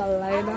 ভালো লাগে না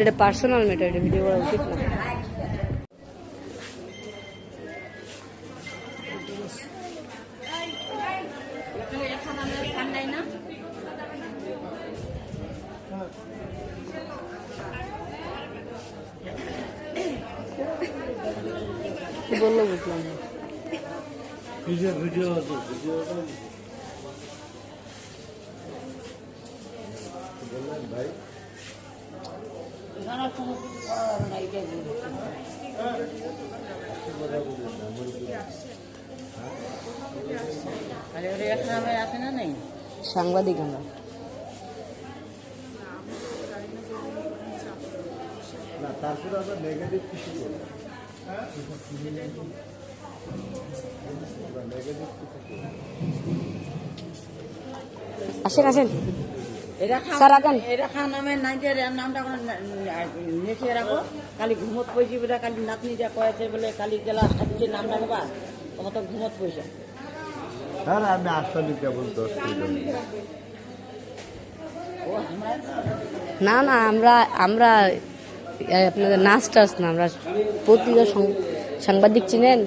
এটা পার্সোনাল ম্যাটার এটা ভিডিও করা উচিত না। বলল বুঝলাম না। ভিডিও ভিডিও ভাই সাংবাদিক আমরা না তারপরে আবার নেগেটিভ কিছু করব নেগেটিভ কিছু করব আসেন আসেন। স্যার, আগান। এটা নামে নাইটের নামটা করে রাখো। কালি ঘুমত পয়সি বলে কালি নাতনি যা কয়েছে বলে কালি গেলা আসছে নামটা নেবা। তোমার তো ঘুমত পয়সা। স্যার আমি আসলে কেবল দশ কিলো ও আমরা না না আমরা আমরা আপনাদের নাচ টাচ না আমরা পত্রিকা সাংবাদিক চিনেন।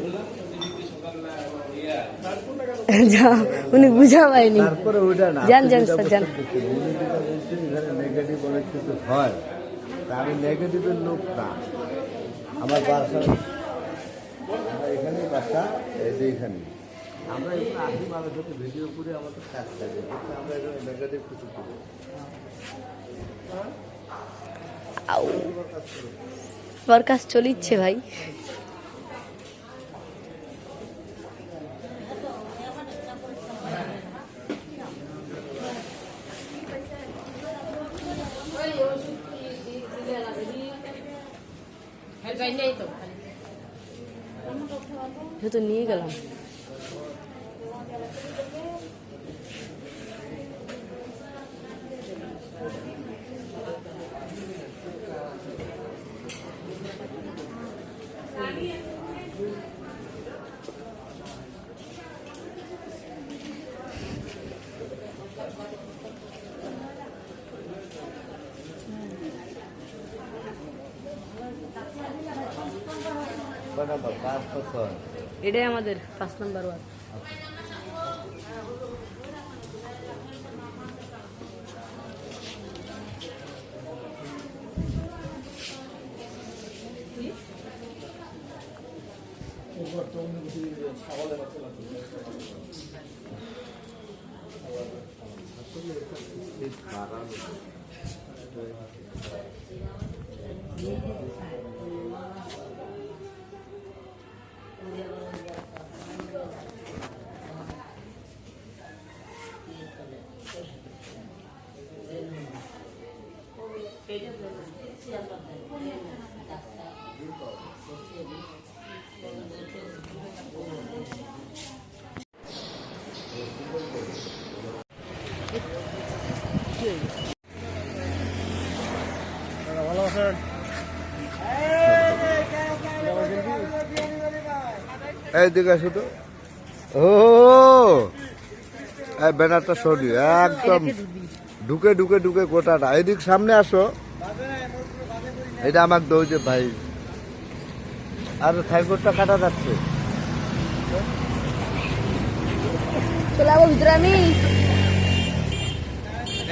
যা উনি বুঝা পায়নি তারপরে ওইটা না যান, যান, স্যার, যান। নেগেটিভ অনেক কিছু হয় আমি নেগেটিভের লোক না। আমার বাসা বাসা এখানে আমরা এখানে আসি মানুষ সাথে ভিডিও করে আমাদের কাজ থাকে আমরা এখানে নেগেটিভ কিছু করি আউ। আমার কাজ চলিচ্ছে ভাই। যেহেতু নিয়ে গেলাম। এটাই আমাদের পাঁচ নাম্বার ওয়ার্ড এই দিকে আসো তো। ও এই ব্যানারটা সরি একদম। ঢুকে ঢুকে ঢুকে গোটাটা এদিক সামনে আসো। এটা আমার দৌড়ে ভাই। আর সাইকেলটা কাটা যাচ্ছে। চলে যাব ভিতরে আমি।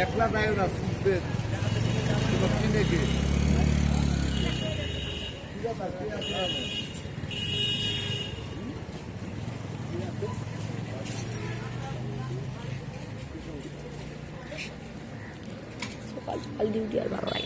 একলা যাই না কিনে সকাল সকাল ডিউটি আর ভালো লাগে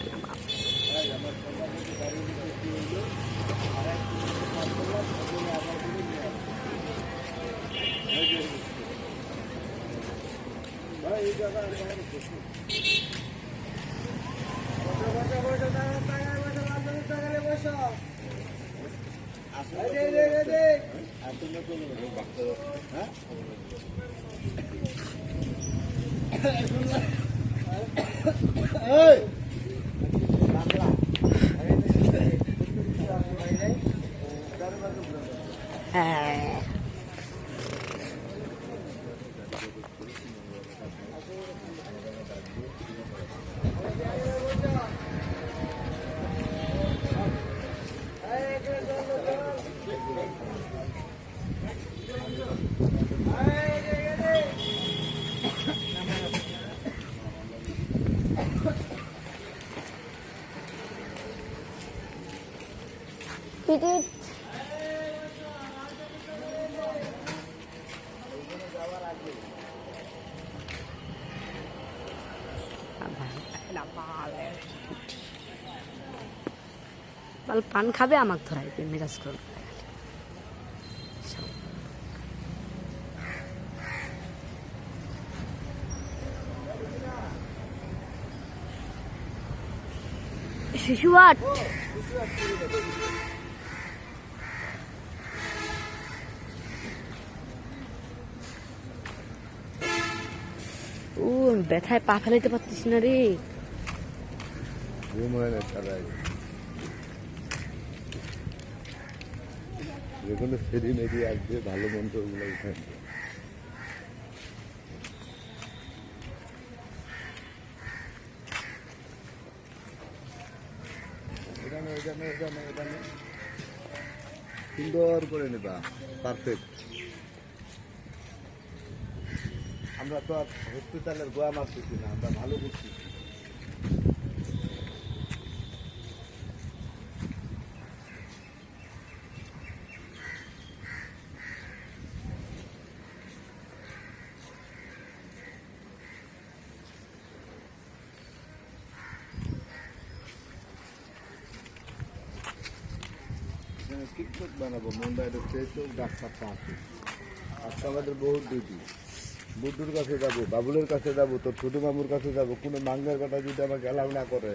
বাল পান খাবে আমাকে ধরাইবে মেজাজ করবে শিশু আট। ব্যথায় পা ফেলাইতে পারতিস না রে। ঘুম হয় না যে কোনো ফেরি মেরি আসবে, ভালো মন্দ ওগুলো উঠান সুন্দর করে নেবা পারফেক্ট আমরা তো আর হসপিটালের গোয়া মারতেছি না, আমরা ভালো এখানে টিকটক বানাবো মুম্বাইয়ের ডাক্তারটা আছে। আজকে আমাদের বহুত ডিউটি বুদ্ধুর কাছে যাব বাবুলের কাছে যাব তোর ছোট মামুর কাছে যাব কোনো মাঙ্গের কথা যদি আমাকে অ্যালাউ না করে।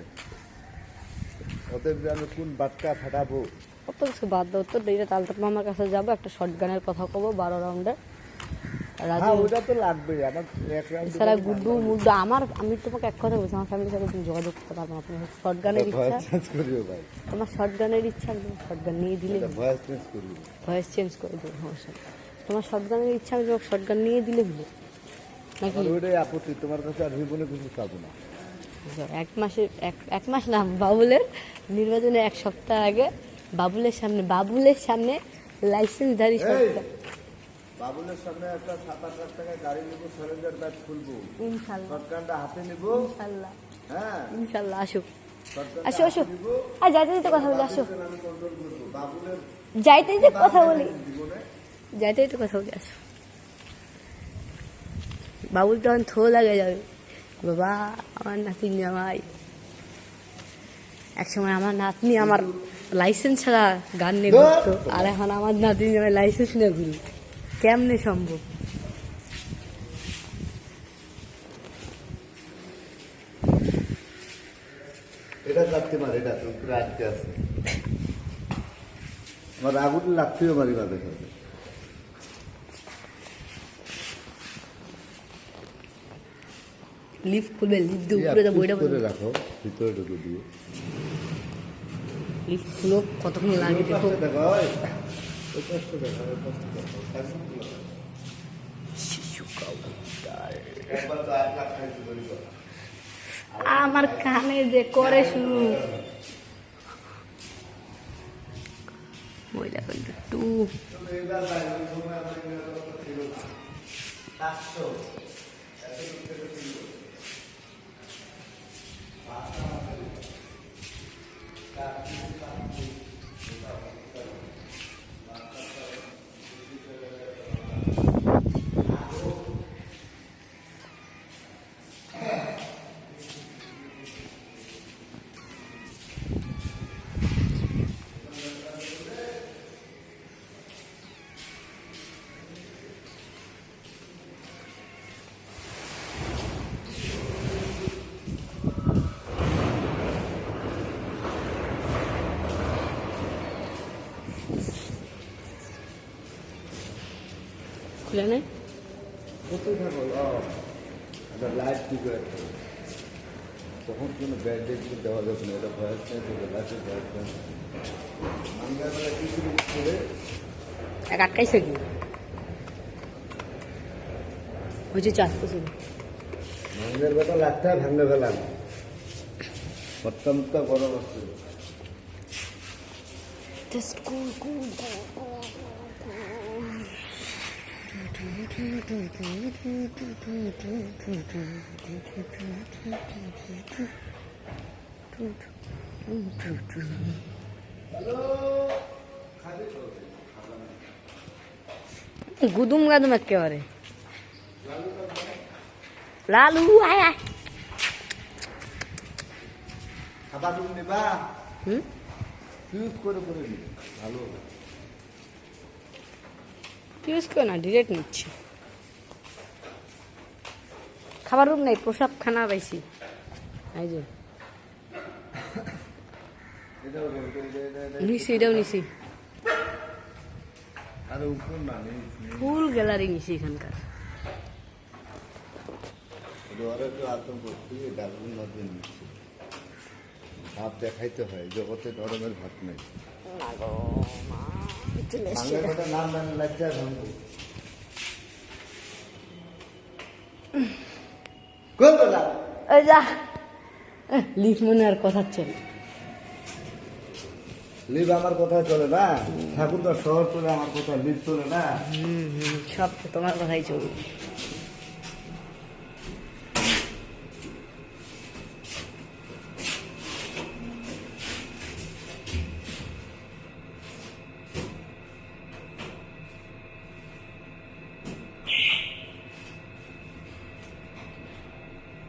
অতএব যে আমি কোন বাচ্চা ফাটাবো? কত কিছু বাদ দাও তো এইটা তালতাপ মামার কাছে যাব একটা শর্ট গানের কথা কব বারো রাউন্ডে হ্যাঁ ওটা তো লাগবেই আমার সারা গুড্ডু মুড্ডু আমার আমি তোমাকে এক কথা বলছি আমার ফ্যামিলির সাথে তুমি যোগাযোগ করতে পারব তোমার শর্ট গানের ইচ্ছা। শর্ট গানের ইচ্ছা আমি শর্ট গান নিয়ে দিলে ভয়েস চেঞ্জ করিও। ভয়েস চেঞ্জ করে দেবো সমস্যা তোমার শর্ট গানের ইচ্ছা আমি তোমাকে শর্ট গান নিয়ে দিলে হলো ওইটাই আপত্তি তোমার কাছে আর জীবনে কিছু চাবো না। এক মাসের এক এক মাস না বাবুলের নির্বাচনের এক সপ্তাহ আগে বাবুলের সামনে বাবুলের সামনে লাইসেন্সধারী! সরকার বাবুলের সামনে একটা সাত আট লাখ টাকায় গাড়ি নেব স্যালেন্ডার ব্যাগ খুলবো। ইনশাল্লাহ। শটগানটা হাতে নেব। ইনশাল্লাহ। হ্যাঁ। ইনশাল্লাহ আসুক। আসো আসো। আর যাইতে কথা বলি আসো। যাইতে কথা বলি। যাইতে যাইতে কথা বলি আসো। বাবুল তখন থো লাগে যাবে বাবা আমার নাতি জামাই এক সময় আমার নাতনি আমার লাইসেন্স ছাড়া গান নিয়ে ঘুরতো আর এখন আমার নাতনি জামাই লাইসেন্স নিয়ে ঘুরি কেমনে সম্ভব এটা লাগতে মার এটা আটকে আছে আমার আগুন লাগতেও মাঝে সাথে লিফট খুলবে লিফট দিয়ে উপরে যাব ওইটা করে রাখো ভিতরে ঢুকে দিয়ে। লিফট খুলো কতক্ষণ লাগে দেখো। দেখো ওই ওই দেখো ওই দেখো। আমার কানে যে করে শুরু মহিলা কিন্তু টু খুলে নেই কোথায় থাকো ও, একটা লাইট ঠিক করে রাখো। তখন কোনো ব্যান্ডেজ দেওয়া যাবে না এটা ভয়েস নেই তো লাইটের ভয়েস নেই আমরা বেলা কিছু করে এক আটকাইছে কি হয়েছে চাচ্ছে ভাঙ্গের বেটা লাগতে হয় ভাঙ্গে ফেলাম অত্যন্ত বড় বস্তু Just cool, cool, cool, cool, hello গুদুম গাদুম একেবারে লালু আয় খাবার নেবা? হুম? করে করে ভালো ইউজ করে না ডিরেক্ট নিচ্ছি। খাবার রুম নেই প্রসাব খানা পাইছি। এই যে। নিছি এটাও নিছি। ফুল গ্যালারি নিছি এখানকার। ভাব দেখাইতে হয় জগতে নরমের ভাত নেই। চলে এসছি। নাম লজ্জা ভঙ্গ। কোন বেলা এই যা। লিফ মনে আর কথা চলে আমার চলে না? ঠাকুর তো শহর চলে আমার কথা লিপ চলে না? সব তো তোমার কথাই চলবে।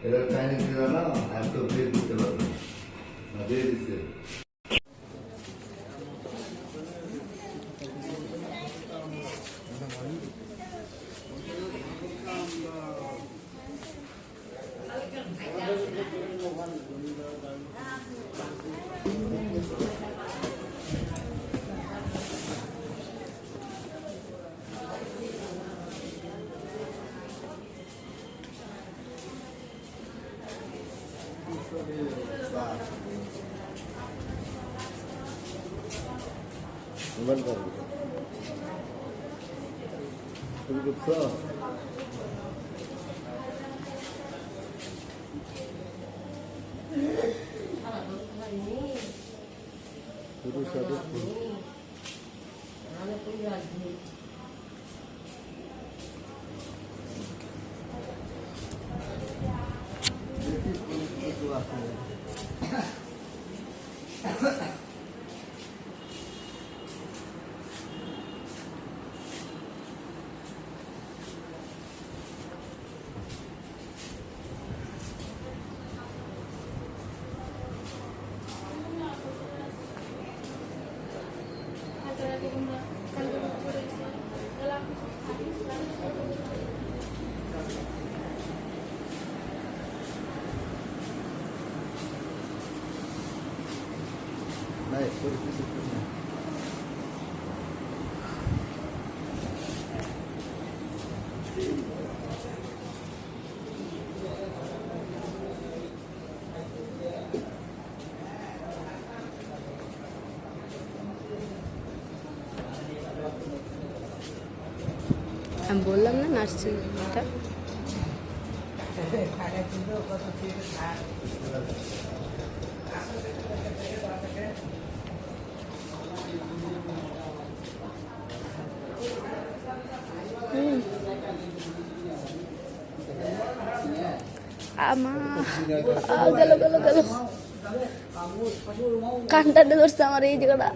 এবার চাইনিজ দিল না আর তো বের দিতে পারবে না। দিয়ে দিচ্ছে মোবাইল করব তুমি করছ শুধু আমি বললাম না নার্সিং এটা হুম। আমা আ, গেল গেল গেল। কানটাতে ধরছে আমার এই জায়গাটা।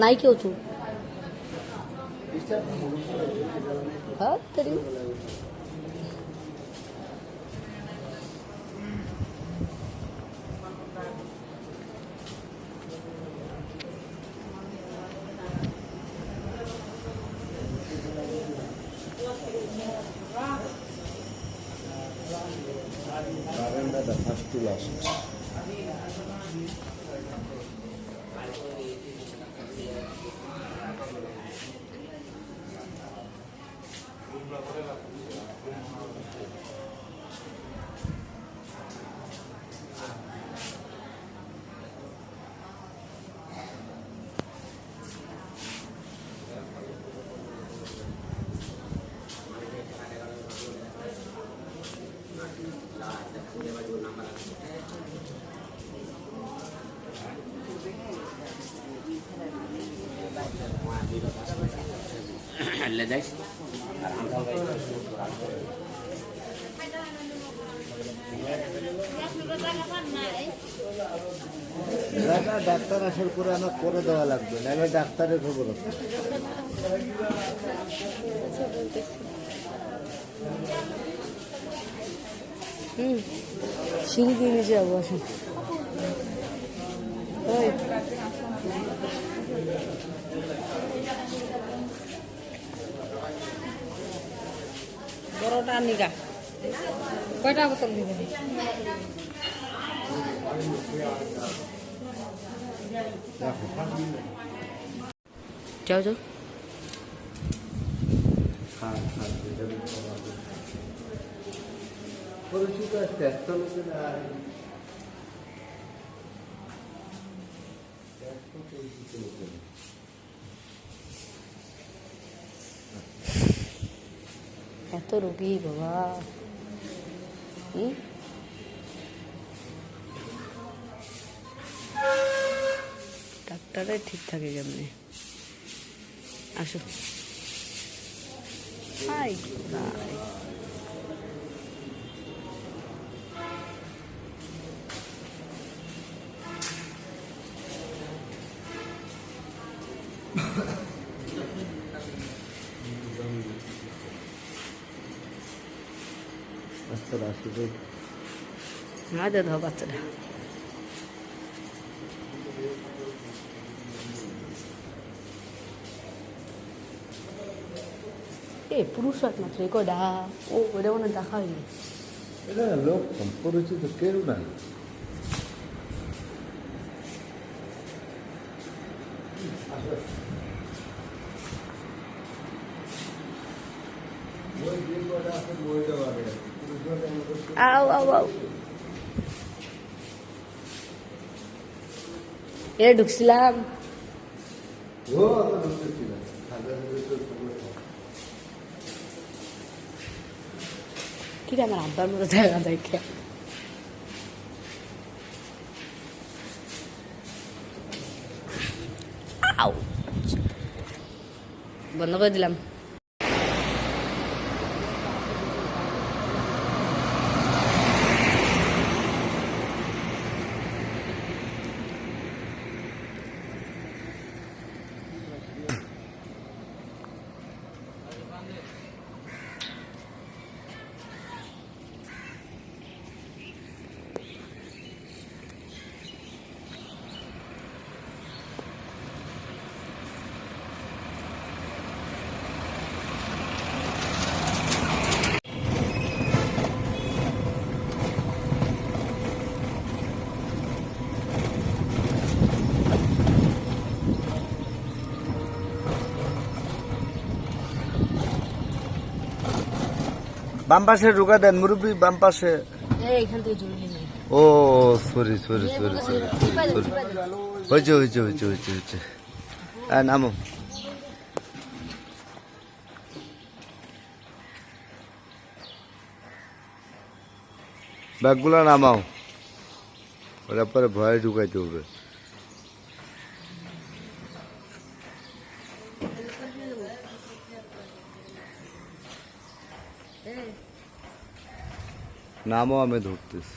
নাই কেউ তো। হ্যাঁ ছেলে যাইস ডাক্তার আসার পরে আমার করে দেওয়া লাগবে নাহলে ডাক্তারের খবর আছে। হুম দিয়ে বড়টা নিগা। কয়টা বোতল দিবেন? যাও যাও। হ্যাঁ হ্যাঁ এটা আমি খাওয়াবো। পরিচিত আছে একটা লোকের আর একটা পরিচিত এত রোগী বাবা। ডাক্তারে ঠিক থাকে কেমনি? আসো। হাই না দে দাও বাচ্চাটা এ পুরুষ একমাত্র এ কয়টা ও ওটা মনে হয় দেখা হয়নি এটা লোক পরিচিত কেউ না এ ঢুকছিলাম কিরে আমার আব্বার মতো জায়গা দেখে? বন্ধ করে দিলাম। বাম পাশে ঢুকা দেন মুরব্বী বাম পাশে। ও sorry sorry sorry sorry sorry হয়েছে হয়েছে হয়েছে হয়েছে হয়েছে। হ্যাঁ নামো। ব্যাগগুলো নামাও। ওরা পরে ভয়ে ঢুকাইতে হবে। নামও আমি ধরতেছি।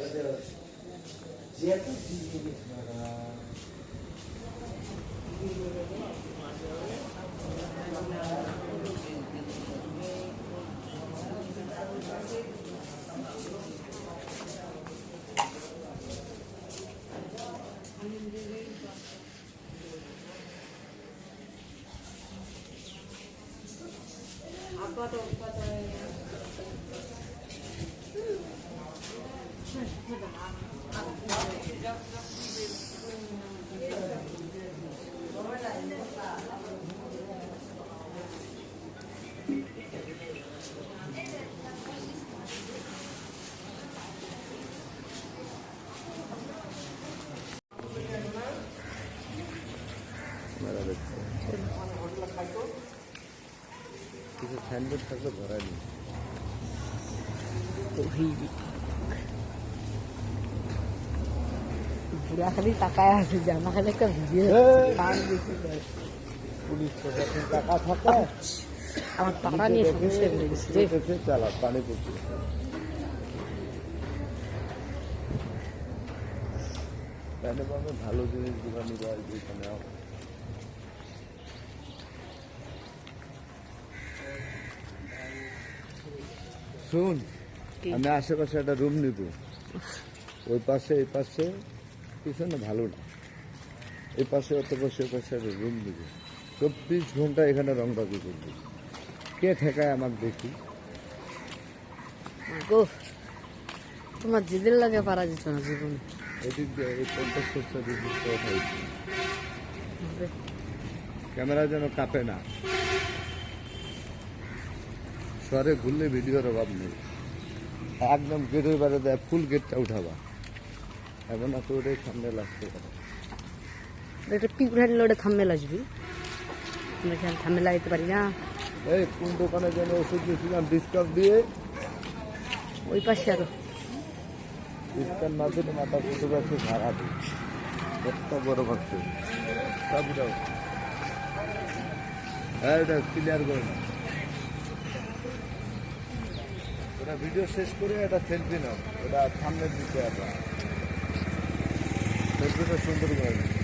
Meu Deus. Dia do dia, signboard থাকলে ধরাই নি বুড়া খালি তাকায় আছে জামা খালি একটা ভিডিও কান দেখি ব্যাস। পুলিশ প্রশাসন টাকা থাকে। আমার পাড়া নিয়ে সমস্যা হয়ে গেছে। চালা পানি পড়ছে। তাহলে ভালো জিনিস দোকানি যেখানে শুন আমি আশেপাশে একটা রুম নিব। ওই পাশে এই পাশে পিছনে ভালো না। এই পাশে অত পাশে ওই পাশে একটা রুম নিব। চব্বিশ ঘণ্টা এখানে রংবাজি করবি। কে ঠেকায় আমাকে দেখি? তোমার জিদের লাগে পারা যেত না জীবনে। এদিক দিয়ে এই পঞ্চাশ ক্যামেরা যেন কাঁপে না। শহরে ঘুরলে ভিডিওর অভাব নেই। একদম গেটের বাইরে দেয় ফুল গেটটা উঠাবা। এখন এত ওটাই সামনে লাগতে পারে। একটা পিক উঠালে ওটা থাম্মেল আসবি। আমরা থাম্মেল লাগাইতে পারি না? এই কোন দোকানে যেন ওষুধ দিয়েছিলাম ডিসকাউন্ট দিয়ে। ওই পাশে আরও। ডিসকাউন্ট না দিলে মাথা ফুটে যাচ্ছে খারাপ কত বড় করছে সব হ্যাঁ এটা ক্লিয়ার করে না ওটা ভিডিও শেষ করে এটা সেলফি নাও এটা সামনের দিকে আপনার সেলফিটা সুন্দর করে।